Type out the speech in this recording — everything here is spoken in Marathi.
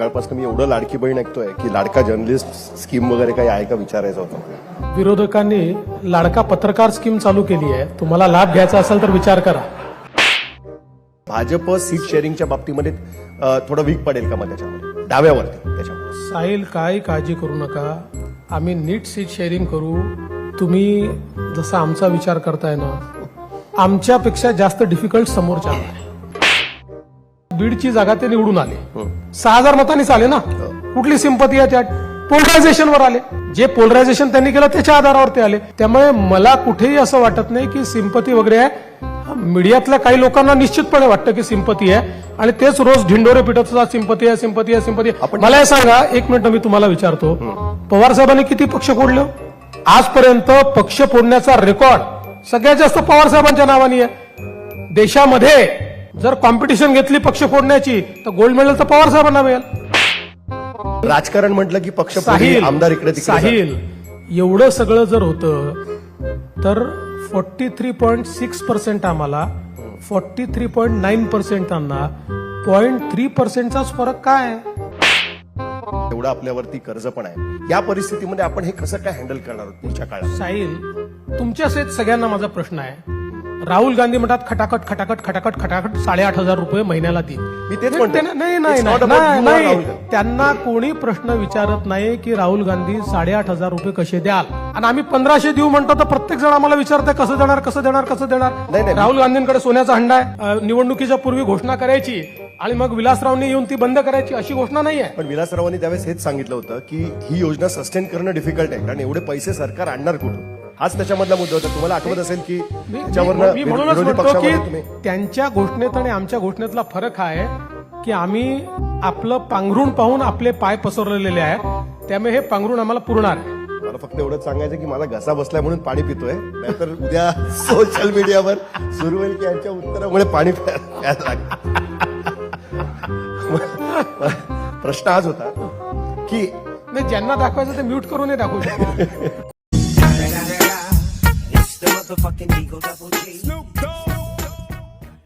सकाळपासून मी एवढं लाडकी बहीण ऐकतोय की लाडका जर्नलिस्ट स्कीम वगैरे काही आहे का विचारायचं होतं. विरोधकांनी लाडका पत्रकार स्कीम चालू केली आहे. तुम्हाला लाभ घ्यायचा असेल तर विचार करा. भाजप सीट शेअरिंगच्या बाबतीमध्ये थोडं वीक पडेल का मग त्याच्यामध्ये? डाव्यावरती त्याच्यामध्ये. साहिल काही काळजी करू नका. आम्ही नीट सीट शेअरिंग करू. तुम्ही जसा आमचा विचार करताय ना आमच्यापेक्षा जास्त डिफिकल्ट समोरच्या बीडची जागा ते निवडून आले. सहा हजार मतांनीच आले ना? कुठली सिंपती आहे त्यात पोलरायझेशनवर आले. जे पोलरायझेशन त्यांनी केलं त्याच्या आधारावर ते आले. त्यामुळे मला कुठेही असं वाटत नाही की सिंपती वगैरे आहे. मीडियातल्या काही लोकांना निश्चितपणे वाटतं की सिंपती आहे. आणि तेच रोज ढिंडोरे पिटत सिंपती आहे सिंपती आहे सिंपती. मला हे सांगा एक मिनिट मी तुम्हाला विचारतो. पवार साहेबांनी किती पक्ष फोडले? आजपर्यंत पक्ष फोडण्याचा रेकॉर्ड सगळ्यात जास्त पवार साहेबांच्या नावाने आहे. देशामध्ये जर कॉम्पिटिशन घेतली पक्ष फोडण्याची तर गोल्ड मेडल तर पवार साहेबांना मिळेल. राजकारण म्हटलं की पक्ष साहिल आमदार इकडे साहिल एवढं सगळं जर होतं तर forty three point six percent आम्हाला forty three point nine percent त्यांना पॉईंट थ्री पर्सेंटचाच फरक काय. एवढं आपल्यावरती कर्ज पण आहे. या परिस्थितीमध्ये आपण हे कसं काय हँडल करणार पुढच्या काळात? साहिल तुमच्याच सगळ्यांना माझा प्रश्न आहे. राहुल गांधी म्हणतात खटाखट खटाखट खटाखट खटाखट साडेआठ हजार रुपये महिन्याला देईल मी तेच म्हणतो. त्यांना- नाही नाही. त्यांना कोणी प्रश्न विचारत नाही की राहुल गांधी साडेआठ हजार रुपये कसे द्याल आणि आम्ही पंधराशे देऊ म्हणतो तर प्रत्येक जण आम्हाला विचारतंय कसं देणार कसं देणार कसं देणार. राहुल गांधींकडे सोन्याचा हंडा आहे निवडणुकीच्या पूर्वी घोषणा करायची आणि मग विलासरावनी येऊन ती बंद करायची अशी घोषणा नाही आहे पण विलासरावांनी त्यावेळेस हेच सांगितलं होतं की ही योजना सस्टेन करणं डिफिकल्ट आहे कारण एवढे पैसे सरकार आणणार कुठून हाच त्याच्यामधला मुद्दा होता. तुम्हाला आठवत असेल की मी- त्याच्यावरनं मी म्हणूनच विरोधी म्हणतो पक्षामध्ये की तुम्ही त्यांच्या घोषणेत आणि आमच्या घोषणेतला फरक हा आहे की आम्ही आपलं पांघरुण पाहून आपले पाय पसरलेले आहेत. त्यामुळे हे पांघरुण आम्हाला पुरणार आहे. मला फक्त एवढंच सांगायचं की मला घसा बसलाय म्हणून पाणी पितोय. नाहीतर उद्या सोशल मीडियावर सुरू होईल की यांच्या उत्तरामुळे पाणी प्यायला लागेल. प्रश्न हाच होता की नाही ज्यांना दाखवायचं ते म्यूट करूनही दाखवू शकतो motherfucking Eagle Double G.